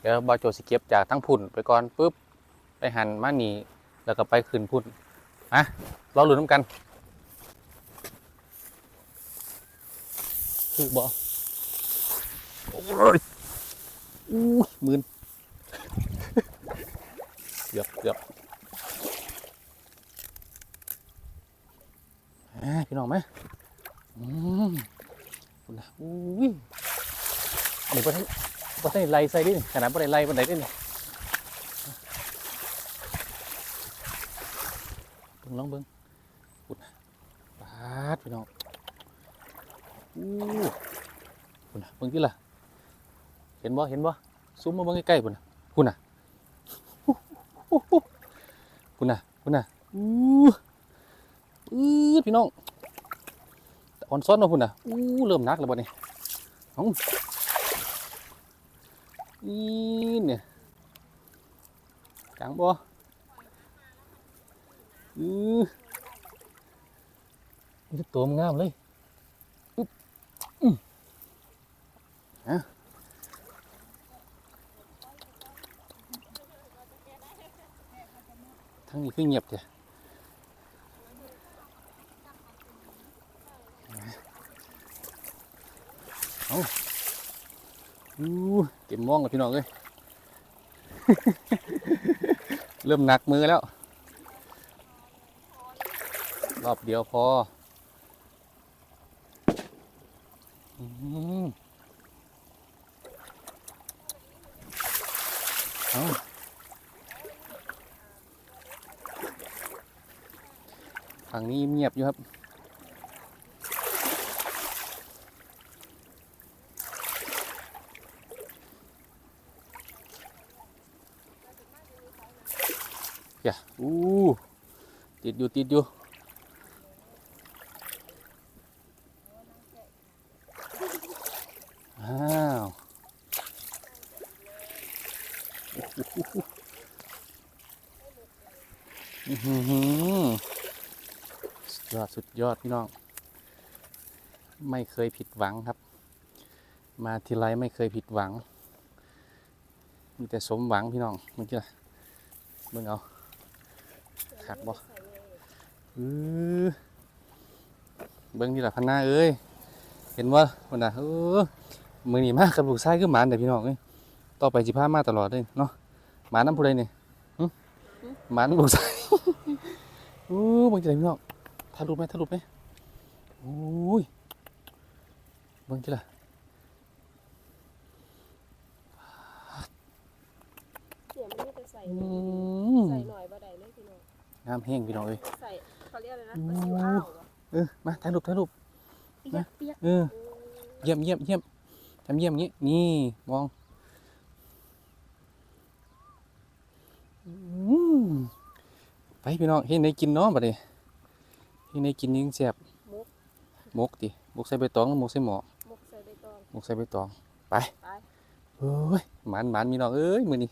เดี๋ยวบอโจสิเก็บจากทั้งพุ่นไปก่อนปุ๊บไปหันมานีแล้วก็ไปขึ้นพุ่นอะรอลุ้นน้ำกันถูกบ่โอ้ยอู้ยมืนเกือบเกือบอ่าพี่น้องไหมอืมคุณนะอุ้ยอันนี้ประเทศ ประเทศไล่ใส่ดิขนาดประเทศไล่ประเทศดิเบิ่งลองเบิ่งคุณนะปาดพี่น้องอู้คุณนะเบิ่งที่ล่ะเห็นบ่เห็นบ่ซูมมาเบิ่งใกล้ๆคุณนะคุณนะคุณน่ะคุณน่ะอู้อือพี่น้องอ่อนซ้อนเนาะคุณน่ะอู้เริ่มนักแล้วบ่เนี่ยเอา อีเนี่ยกลางบ่อือนี่ตัวมันงามเลยอึ๊บอืมฮะทั้งนี้คือเงียบเจ้ะเอา อู้เต็มมองกับพี่น้องเลย เริ่มหนักมือแล้ว รอบเดียวพอเอาฝั่งนี้เงียบอยู่ครับ อย่าอู้ติดอยู่ติดอยู่อ้าวสุดยอดสุดยอดพี่น้อง ไม่เคยผิดหวังครับ มาทีไรไม่เคยผิดหวัง มีแต่สมหวังพี่น้องเมื่อกี้เบิ่งเอา คักบ่อือเบิ่งนี่ล่ะพันหน้าเอ้ย เห็นว่าคนน่ะเออมือนี่มากกับลูกชายคือหมานเด้อพี่น้องเอ้ยต่อไปสิพามาตลอดเลยเนาะหมาน้ำผู้ใดนี่หึหมาน้ำลูกชายอู้เบิ่งจังไดพี่น้องถ่ายรูปไหมถ่ายรูปไหมโอ้ยเบิ่งจิล่ะเสียมันไม่ไปใส่อืหน่อยมใส่หน่อยบ่ได้เลยพี่น้อ งงามแห้งพี่น้องเอ้ยใส่เขาเรียกอะไรนะโอ้ปลาซิวอ้าวเหรอเออมาถ่ายรูปถ่ายรูป เปียกเปียกเออ เยี่ยมเยี่ยมเยี่ยมทำเยี่ยมอย่างนี้นี่มองอืมไปพี่น้องเห็นในกินเนาะบัดนี้เห็นในกินยิ่งแซ่บมุกมกติมกใส่ใบตองหรือมกใส่หมอมุกใส่ใบตองมกใส่ใบตองไปไปเฮ้ยหมันหมันมีน้องเอ้ยมือนี้